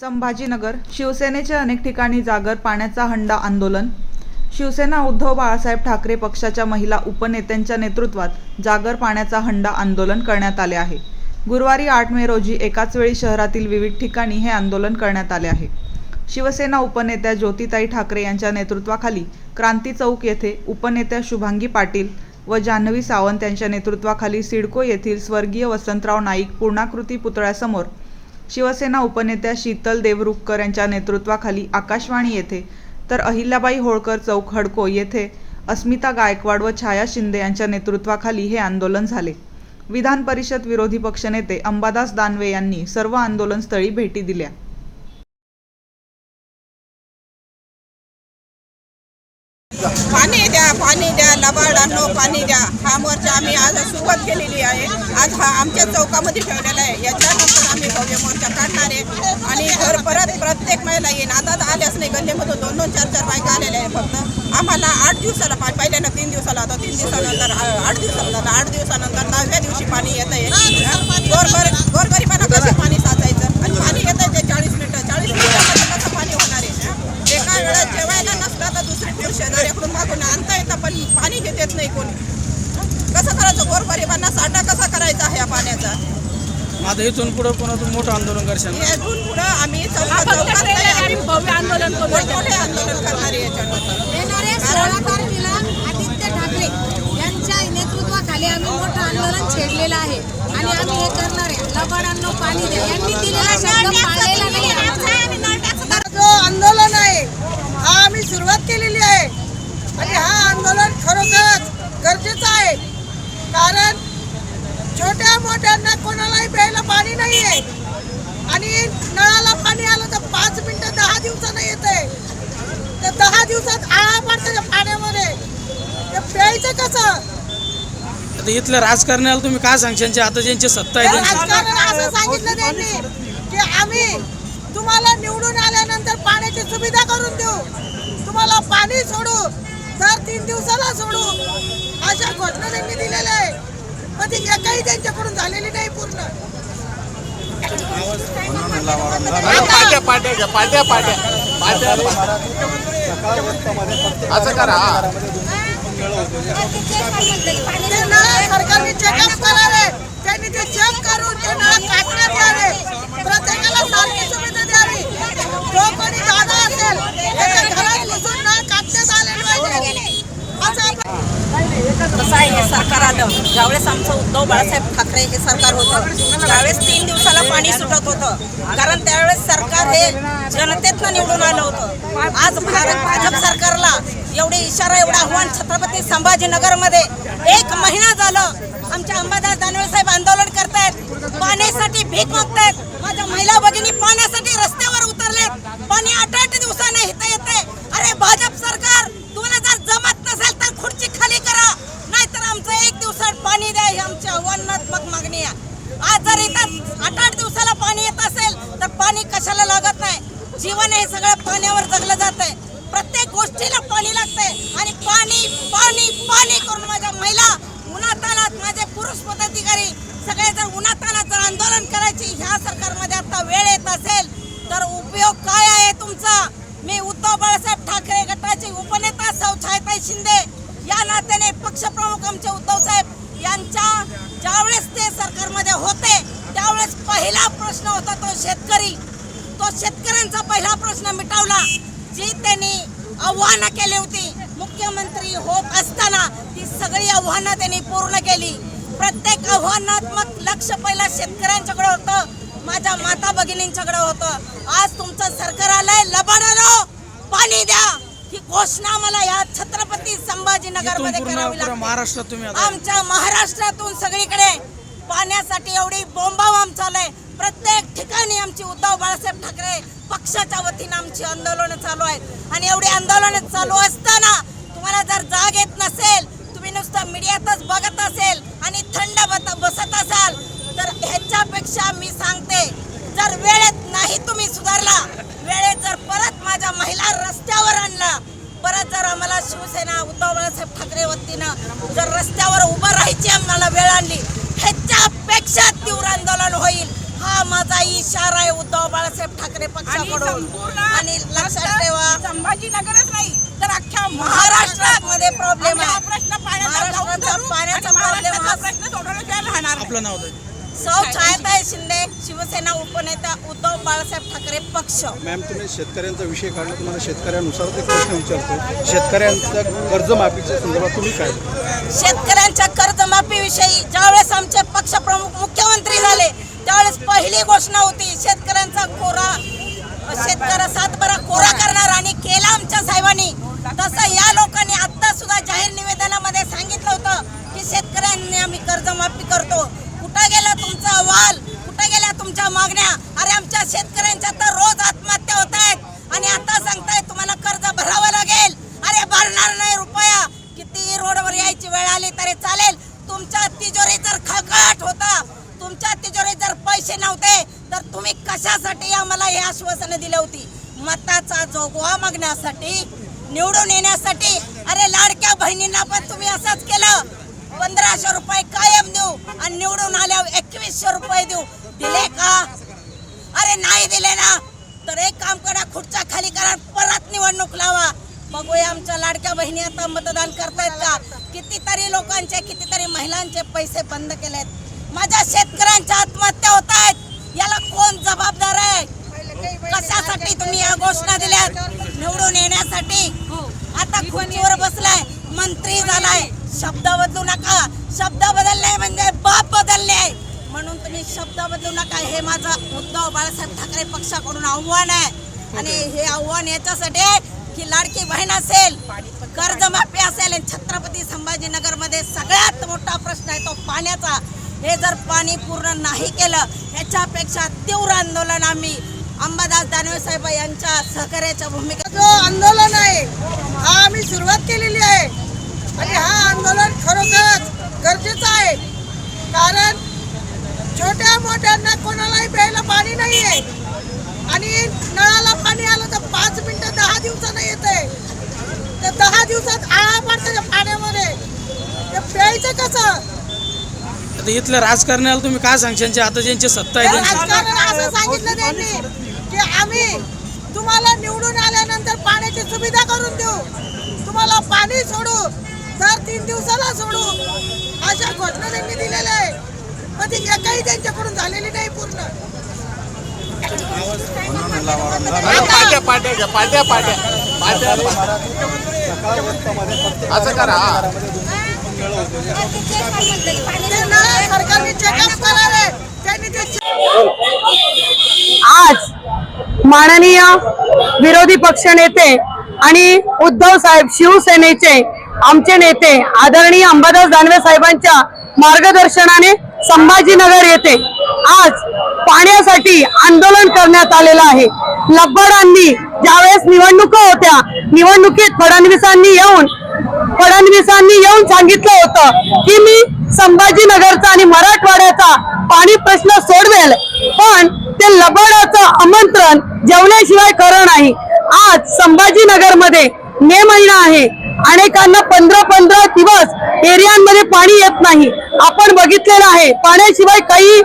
संभाजीनगर शिवसेनेचे अनेक ठिकाणी जागर पाण्याचा हंडा आंदोलन. शिवसेना उद्धव बाळासाहेब ठाकरे पक्षाच्या महिला उपनेत्यांच्या नेतृत्वात जागर पाण्याचा हंडा आंदोलन करण्यात आले आहे. गुरुवारी आठ मे रोजी एकाच वेळी शहरातील विविध ठिकाणी हे आंदोलन करण्यात आले आहे. शिवसेना उपनेत्या ज्योतिताई ठाकरे यांच्या नेतृत्वाखाली क्रांती चौक येथे उपनेत्या शुभांगी पाटील व जान्हवी सावंत यांच्या नेतृत्वाखाली सिडको येथील स्वर्गीय वसंतराव नाईक पूर्णाकृती पुतळ्यासमोर शिवसेना उपनेत्या शीतल देवरुखकर यांच्या नेतृत्वाखाली आकाशवाणी येथे तर अहिल्याबाई होळकर चौक हडको येथे अस्मिता गायकवाड व छाया शिंदे यांच्या नेतृत्वाखाली हे आंदोलन झाले. विधान परिषद विरोधी पक्षनेते अंबादास दानवे यांनी सर्व आंदोलनस्थळी भेटी दिल्या. पाणी द्या पाणी द्या लबाडांनो पाणी द्या. हा मोर्चा आम्ही आज सुरुवात केलेली आहे. आज हा आमच्या चौकामध्ये ठेवलेला आहे. याच्यानंतर आम्ही भव्य मोर्चा काढणार आहे. आणि घर परत प्रत्येक महिला येईन. आता तर आल्याच नाही. गल्लीमधून दोन दोन चार चार बायका आलेल्या आहे फक्त. आम्हाला आठ दिवसाला पाणी पहिल्यांदा तीन दिवसाला आता तीन दिवसानंतर आठ दिवसाला आठ दिवसानंतर दहाव्या दिवशी पाणी येत आहे गोरगर गोरगरिबांना कसं पाणी साचायचं आणि पाणी येत आहे ते चाळीस मिनिटं चाळीस मिनिटामध्ये कसं पाणी होणार आहे हं? एका वेळेस जेवायला नसलं तर दुसरी दिवस शेजाऱ्याकडून मागून आणता येतं पण पाणी घेत येत नाही कोणी कसं करायचं गोरगरिबांना साठा कसा करायचा ह्या पाण्याचा आता इथून पुढे पुन्हा तुम्ही मोठं आंदोलन करशाल? यातून पुढं आम्ही चौका चौकात नाही, आम्ही भव्य आंदोलन करू मोठे आंदोलन करणार आहे याच्यानंतर येणाऱ्या सोळा तारखेला आदित्य ठाकरे यांच्या नेतृत्वाखाली आम्ही मोठं आंदोलन छेडलेलं आहे आणि आम्ही हे करणार आहे लबाडांनो पाणी द्या यांनी दिलेला शब्द पाळलेला नाही आमचा जो आंदोलन आहे हा आम्ही सुरुवात केलेली आहे आणि हा आंदोलन खरोखरच गरजेचं आहे कारण छोट्या मोठ्यांना कोणालाही प्यायला पाणी नाही आहे. आणि नळाला पाणी आलं तर पाच मिनिटं दहा दिवसानं येते तर दहा दिवसात आळा पडतं त्या पाण्यामध्ये. ते प्यायचं कसं? आता इथल्या राजकारण्याला तुम्ही काय सांगशाल आता ज्यांची सत्ता आहे त्यांची राजकारणाला असं सांगितलं त्यांनी की आम्ही तुम्हाला निवडून आल्यानंतर पाण्याची सुविधा करून देऊ. तुम्हाला पाणी सोडू. दर तीन दिवसाला सोडू. अशा घोषणा त्यांनी दिलेल्या आहे पण ती एकही त्यांच्याकडून झालेली नाही पूर्ण. पाट्या पाट्या घ्या पाट्या पाट्या. पाट्या असं करा. सरकारने चेकअप करावे त्यांनी ते चेक करून ते नळ काढण्यात यावे प्रत्येकाला सारखी सुविधा द्यावी जो कोणी दादा असेल त्याच्या घरात घुसून नळ काढण्यात आले पाहिजे असं आपण कसं आहे हे सरकार आलं ज्यावेळेस आमचं उद्धव बाळासाहेब ठाकरे हे सरकार होतं. त्यावेळेस तीन दिवसाला पाणी सुटत होतं. कारण त्यावेळेस सरकार हे जनतेतनं निवडून आलं होतं. आज भारत भाजप सरकारला एवढे इशारा एवढं आव्हान छत्रपती संभाजीनगरमध्ये एक महिना झालं. आमच्या अंबादास दानवे साहेब आंदोलन करतायत. पाण्यासाठी भीक मागतायत. माझ्या महिला भगिनी पाण्यासाठी रस्त्यावर उतरलेत. पाणी आठ आठ दिवसाने इथं येते अरे भाजप सरकार तुम्हाला जर जमत नसेल तर खुर्ची खाली करा नाहीतर आमचं एक दिवसात पाणी द्या ही आमची आव्हानात्मक मागणी आहे आज जर इथं आठ आठ दिवसाला पाणी येत असेल तर पाणी कशाला लागत नाही? जीवन हे सगळं पाण्यावर जगलं जात आहे प्रत्येक गोष्टीला पाणी लागतंय. आणि पाणी पाणी पाणी करून माझ्या महिला उन्हातानात माझे पुरुष पदाधिकारी सगळे जर उन्हातानात जर आंदोलन करायची ह्या सरकारमध्ये आता वेळ येत असेल तर उपयोग काय आहे तुमचा? मी उद्धव बाळासाहेब ठाकरे गटाचे उपनेता सौ छायताई शिंदे. या नात्याने पक्षप्रमुख आमचे उद्धव साहेब यांच्या ज्यावेळेस ते सरकारमध्ये होते त्यावेळेस पहिला प्रश्न होता तो शेतकरी. तो शेतकऱ्यांचा पहिला प्रश्न मिटवला जी त्यांनी आव्हानं केली होती. मुख्यमंत्री होत असताना ती सगळी आव्हानं त्यांनी पूर्ण केली. प्रत्येक आव्हानात्मक लक्ष पहिला शेतकऱ्यांच्याकडे होतं माझ्या माता भगिनींच्याकडे होतं. आज तुमचं सरकार आलंय लबाडालो पाणी द्या. घोषणा मला या छत्रपती संभाजीनगरमध्ये करावी लागते. महाराष्ट्रात तुम्ही आमच्या महाराष्ट्रातून सगळीकडे पाण्यासाठी एवढी बोंबावाम चालू प्रत्येक ठिकाणी आमची उद्धव बाळासाहेब ठाकरे पक्षाच्या वतीनं आमची आंदोलनं चालू आहेत. आणि एवढी आंदोलनं चालू असताना तुम्हाला जर जाग येत नसेल तुम्ही नुसतं मीडियातच बघत असेल आणि थंड बत- बसत असाल तर ह्याच्यापेक्षा मी सांगते जर वेळेत नाही तुम्ही सुधारला वेळेत जर परत माझ्या महिला रस्त्यावर आणला परत जर आम्हाला शिवसेना उद्धव बाळासाहेब ठाकरे वतीनं जर रस्त्यावर उभं राहायची आम्हाला वेळ आणली ह्याच्यापेक्षा तीव्र आंदोलन होईल. हा माझा इशारा आहे उद्धव बाळासाहेब ठाकरे पक्षाकडून. आणि लक्षात ठेवा. संभाजीनगरच नाही तर अख्ख्या महाराष्ट्रामध्ये प्रॉब्लेम आम्ही हा आहे. प्रश्न पाण्याचा प्रॉब्लेम हा प्रश्न सोडवल्याशिवाय राहणार नाही. आपलं नाव सौ छायाताई शिंदे शिवसेना उपनेता उद्धव बाळासाहेब ठाकरे पक्ष. मॅम तुम्ही शेतकऱ्यांचा विषय काढला तुम्हाला शेतकऱ्यानुसारच एक प्रश्न विचारतो शेतकऱ्यांच्या कर्जमाफीच्या संदर्भात तुम्ही काय शेतकऱ्यांच्या कर्जमाफीविषयी ज्यावेळेस आमचे पक्षप्रमुख मुख्यमंत्री झाले त्यावेळेस पहिली घोषणा होती शेतकऱ्यांचा कोरा शेतकऱ्या सातबारा कोरा करणार आणि केला आमच्या साहेबांनी. तसं या लोकांनी आता सुद्धा जाहीर निवेदनामध्ये सांगितलं होतं की शेतकऱ्यांनी आम्ही कर्जमाफी करतो. अरे शेतकऱ्यांच्या तर रोज आत्महत्या होत आहेत. आणि आता सांगताय तुम्हाला कर्ज भरावं लागेल. अरे भरणार नाही रुपया. किती रोडवर यायची वेळ आली तरी चालेल. तुमच्या तिजोरी जर खळखळाट होता तुमच्या तिजोरी जर पैसे नव्हते तर तुम्ही कशासाठी आम्हाला हे आश्वासनं दिली होती? मताचा जोगवा मागण्यासाठी निवडून येण्यासाठी. अरे लाडक्या बहिणींना पण तुम्ही असंच केलं. पंधराशे रुपये कायम देऊ आणि निवडून आल्यावर एकवीसशे रुपये देऊ. दिले का? अरे नाही दिले ना. तर एक काम करा खुर्च्या खाली करा परत निवडणूक लावा. बघूया आमच्या लाडक्या बहिणी आता मतदान करतायत का? कितीतरी लोकांचे कितीतरी महिलांचे पैसे बंद केलेत. माझ्या शेतकऱ्यांच्या आत्महत्या होत आहेत याला कोण जबाबदार आहे? कशासाठी तुम्ही या घोषणा दिल्यात? निवडून येण्यासाठी? आता खुर्चीवर बसलाय. मंत्री झालाय. शब्द बदलू नका. शब्द बदलले म्हणजे बाप बदलले म्हणून तुम्ही शब्द बदलू नका. हे माझं उद्धव बाळासाहेब ठाकरे पक्षाकडून आव्हान आहे. आणि हे आव्हान याच्यासाठी की लाडकी बहीण असेल कर्जमाफी असेल आणि छत्रपती संभाजीनगरमध्ये सगळ्यात मोठा प्रश्न आहे तो पाण्याचा. हे जर पाणी पूर्ण नाही केलं ह्याच्यापेक्षा तीव्र आंदोलन आम्ही अंबादास दानवे साहेब यांच्या सहकार्याच्या भूमिका जो आंदोलन आहे हा आम्ही सुरुवात केलेली आहे. आणि हा आंदोलन खरोखरच गरजेचं आहे. कारण छोट्या मोठ्यांना कोणालाही प्यायला पाणी नाही आहे आणि नळाला पाणी आलं तर पाच मिनिटं दहा दिवसानं येते तर दहा दिवसात आळा पडतं त्या पाण्यामध्ये. ते प्यायचं कसं? आता इथल्या राजकारण्याला तुम्ही काय सांगशाल आता ज्यांची सत्ता आहे त्यांची राजकारणाला असं सांगितलं त्यांनी की आम्ही तुम्हाला निवडून आल्यानंतर पाण्याची सुविधा करून देऊ. तुम्हाला पाणी सोडू. दर तीन दिवसाला सोडू. अशा घोषणा त्यांनी दिलेल्या आहे पण ती एकही त्यांच्याकडून झालेली नाही पूर्ण. पाट्या पाट्या घ्या पाट्या पाट्या. पाट्या. असं करा आज माननीय विरोधी पक्ष नेते आणि उद्धव साहेब शिवसेनेचे आमचे नेते आदरणीय अंबादास दानवे साहेबांच्या मार्गदर्शनाने संभाजीनगर येथे आज पाण्यासाठी आंदोलन करण्यात आलेलं आहे. लब्बडांनी ज्यावेळेस निवडणुका होत्या निवडणुकीत फडणवीसांनी येऊन फडणवीसांनी येऊन सांगितलं होतं की मी संभाजीनगरचा आणि मराठवाड्याचा पाणी प्रश्न सोडवेल पण ते लबडाचं आमंत्रण जेवल्याशिवाय खरं नाही. आज संभाजीनगरमध्ये मे महिना आहे. अनेकांना पंधरा पंधरा दिवस एरियांमध्ये पाणी येत नाही. आपण बघितलेलं आहे पाण्याशिवाय काही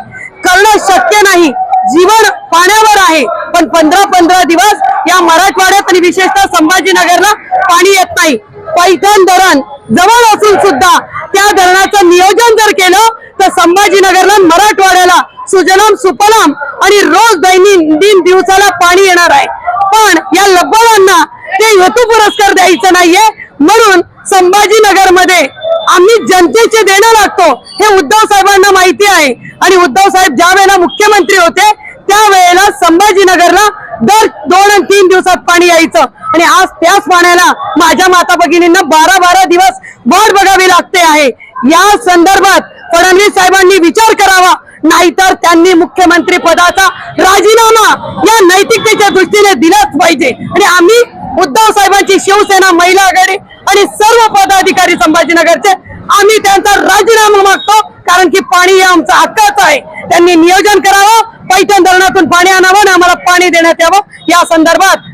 करणं शक्य नाही. जीवन पाण्यावर आहे पण पंधरा पंधरा दिवस या मराठवाड्यात आणि विशेषतः संभाजीनगरला पाणी येत नाही. पैठण धरण जवळ असून सुद्धा त्या धरणाचं नियोजन जर केलं तर संभाजीनगरला मराठवाड्याला सुजलाम सुफलाम आणि रोज दैनंदिन दिवसाला पाणी येणार आहे. पण या लब्बडांना ते हेतू पुरस्कार द्यायचं नाहीये. म्हणून संभाजीनगरमध्ये आम्ही जनतेचे देणं लागतो. हे उद्धव साहेबांना माहिती आहे. आणि उद्धव साहेब ज्या वेळेला मुख्यमंत्री होते त्यावेळेला संभाजीनगरला दर दोन आणि तीन दिवसात पाणी यायचं. आणि आज त्याच पाण्याला माझ्या माता भगिनींना बारा बारा दिवस वाट बघावी लागते आहे. या संदर्भात फडणवीस साहेबांनी विचार करावा. नाहीतर त्यांनी मुख्यमंत्री पदाचा राजीनामा या नैतिकतेच्या दृष्टीने दिलाच पाहिजे. आणि आम्ही उद्धव साहेबांची शिवसेना महिला आघाडी आणि सर्व पदाधिकारी संभाजीनगरचे आम्ही त्यांचा राजीनामा मागतो कारण की पाणी हे आमचं हक्काचं आहे. त्यांनी नियोजन करावं पैठण धरणातून पाणी आणावं आणि आम्हाला पाणी देण्यात यावं. या संदर्भात